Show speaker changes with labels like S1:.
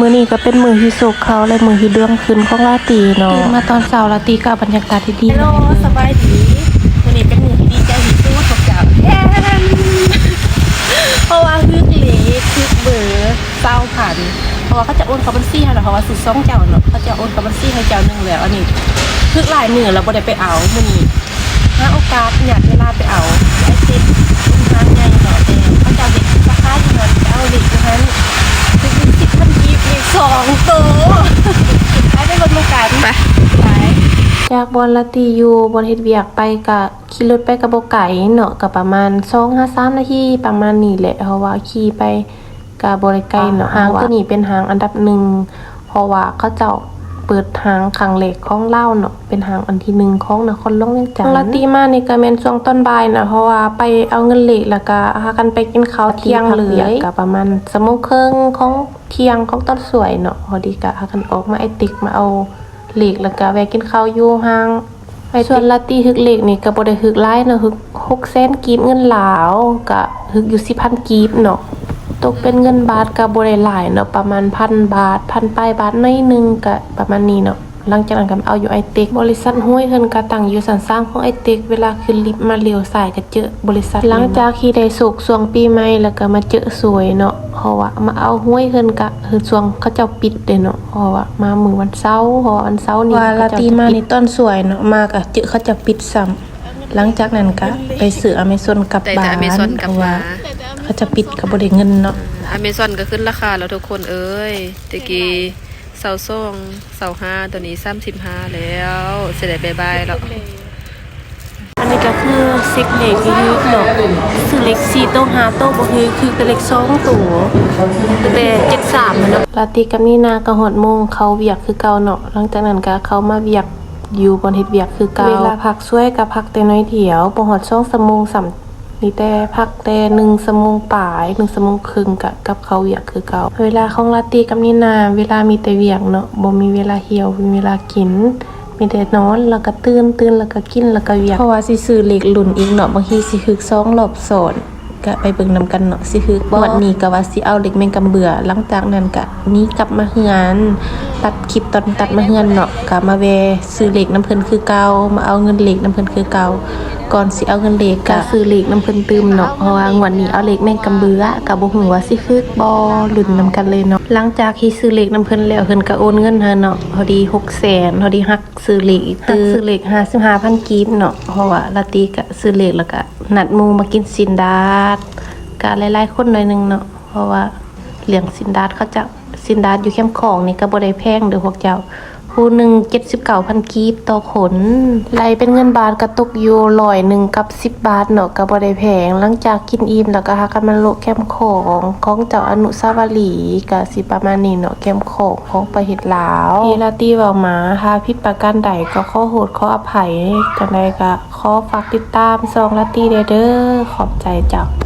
S1: มื้อนี้ก็เป็นมื้อที่โศกเขาและมื้อที่เรื่องขึ้นของลาตรีเนาะตื่นมาตอนเช้าลาตรีก็เอาบรรยากาศที่ดี
S2: ฮัลโหลสบายดีวันนี้เป็นมือที่ดีใจที่สุดของเจ้าแทนเพราะว่าฮึกเหล็กฮึกเบอร์เศร้าผ่านเพราะว่าเขาจะโอนเข้าบัญชีให้เราเพราะว่าสุดซ่องเจ้าเนาะเขาจะโอนเข้าบัญชีให้เจ้าหนึงแล้วอันนี้ฮึกหลายมือเราบ่ได้ไปเอามื้อนี้หาโอกาสอยากเวลาไปเอาไอ้เซ็ตเป็นทางใหญ่เนาะแต่เขาจะเอาเด็กราคาเท่านั้นจะเอาเด็กเท่านั้นคือสิบพันกีบเลขสองตัวไปไปบนมือกันไปไป
S1: จากบอนลาตรีอยู่บอนเฮ็ดเวียกไปก็ขี่รถไปก็บ่ไกลเนาะก็ประมาณ2-3นาทีประมาณนี้แหละเพราะว่าขี่ไปก็บ่ได้ไกลเนาะหางตัวนี้เป็นหางอันดับหนึ่งเพราะว่าเขาเจ้าเปิดหางครั้งแรกของลาวเนาะเป็นหางอันที่หนึ่งของนครหลวงเวียงจันทน์ลาตรีมานี่ก็แม่นช่วงต้นบ่ายนะเพราะว่าไปเอาเงินเหล็กแล้วก็พากันไปกินข้าวเที่ยงเลยก็ประมาณสมงครึ่งของเที่ยงของต้นสวยเนาะพอดีก็พากันออกมาไอติกมาเอา เหล็กแล้วก็แวะกินข้าวอยู่ห้างไปส่วนลาตรีฮึกเหล็กนี่ก็บ่ได้ฮึกหลายเนาะฮึก6แสนกีบเงินลาวก็ฮึกอยู่10,000กีบเนาะตกเป็นเงินบาทก็บ่ได้หลายเนาะประมาณพันบาทพันปลายบาทหน้อยหนึงก็ประมาณนี้เนาะ หลังจากนั้นก็เอาอยู่ไอเต็กบริษัทห้วยเพิ่นก็ตั้งอยู่สันสร้างของไอเต็กเวลาขึ้นลิฟต์มาเลี้ยวซ้ายก็เจอบริษัทหลังจากที่ได้สุกช่วงปีใหม่แล้วก็มาเจอสวยเนาะเพราะว่ามาเอาห้วยเพิ่นก็คือช่วงเขาเจ้าปิดเด้เนาะเพราะว่ามามื้อวันเสาร์เพราะว่าวันเสาร์นี่ว่าลาตีมานี่ต้นสวยเนาะมาก็เจอเขาจะปิดซ้ำหลังจากนั้นก็ไปซื้ออเมซอนกลับ
S3: แต่
S1: บ้า
S3: แต่
S1: น
S3: Amazon กลับ
S1: เพราะว่า
S3: มา
S1: เขาจะปิดก็บ่ได้เงินเนาะ
S3: อเมซอนก็ขึ้นราคาแล้วทุกคนเอ้ยตะกี้ เสาส่งเสาห้าตัวนี้สามสิบห้าแล้วเสร็จบายบายแล้ว
S1: อันนี้ก็คือเซ็กเล็กที่คือเนาะซื้อเล็กสี่โต๊ะห้าโต๊ะบ่คือคือเป็นเล็กสองตัวตั้งแต่เจ็ดสามเนาะลาติกับนี่นาก็หอดโมงเขาเวียกคือเก่าเนาะหลังจากนั้นก็เขามาเวียกอยู่บนเฮ็ดเวียกคือเก่าเวลาพักช่วยก็พักแต่น้อยเดียวบ่ฮอด2ชั่วโมงสาม นี่แต่พักแต่1ชั่วโมงปลาย1ชั่วโมงครึ่งกับกับเขาเวียกคือเก่าเวลาของลาติกับนี่นา เวลามีแต่เวียกเนาะบ่มีเวลาเหี่ยวมีเวลากินมีแต่นอนแล้วก็ตื่นตื่นแล้วก็กินแล้วก็เวียกเพราะว่าสิซื้อเหล็กหลุ่นอีกเนาะบางทีสิฮึกสองรอบสอนก็ไปเบิ่งนำกันเนาะสิฮึกวันนี้ก็ว่าสิเอาเหล็กแมงกำเบื่อหลังจากนั้นก็นี้กลับมาเฮือนตัดคลิปตอนตัดมาเฮือนเนาะก็มาแวซื้อเหล็กน้ำเพิ่นคือเก่ามาเอาเงินเหล็กน้ำเพิ่นคือเก่า ก่อนสิเอาเงินเหล็กก็ซื้อเหล็กน้ำเพิ่นตืมเนาะเพราะว่างวดนี้เอาเหล็กแมงกำเบื่อก็บ่ฮู้ว่าสิฮึกบ่ลุ้นนำกันเลยเนาะหลังจากที่ซื้อเหล็กน้ำเพิ่นแล้วเพิ่นก็โอนเงินให้เนาะพอดี600,000พอดีหักซื้อเหล็กอีกตื้อซื้อเหล็ก55,000กีบเนาะเพราะว่าลาตีก็ซื้อเหล็กแล้วก็นัดหมู่มากินซินดาดก็หลายๆคนหน่อยหนึงเนาะเพราะว่าเลี้ยงซินดาดเขาจะซินดาดอยู่เข้มของนี่ก็บ่ได้แพงเด้อพวกเจ้า ผู้หนึ่งเจ็ดสิบเก้าพันกีบต่อขนไล่เป็นเงินบาทกระตุกยู่ร้อยหนึ่งกับสิบบาทเนาะก็บ่ได้แพงหลังจากกินอิ่มแล้วก็หากันมาโลแคมของของเจ้าอนุสาวรีย์ก็สิประมาณนี้เนาะแคมของของประเทศลาวที่ลาตีว้ามาหาผิดประการใดก็ข้อโทษขออภัยกันใดก็ขอฝากติดตามซองลาตีเด้อเด้อขอบใจจ้ะ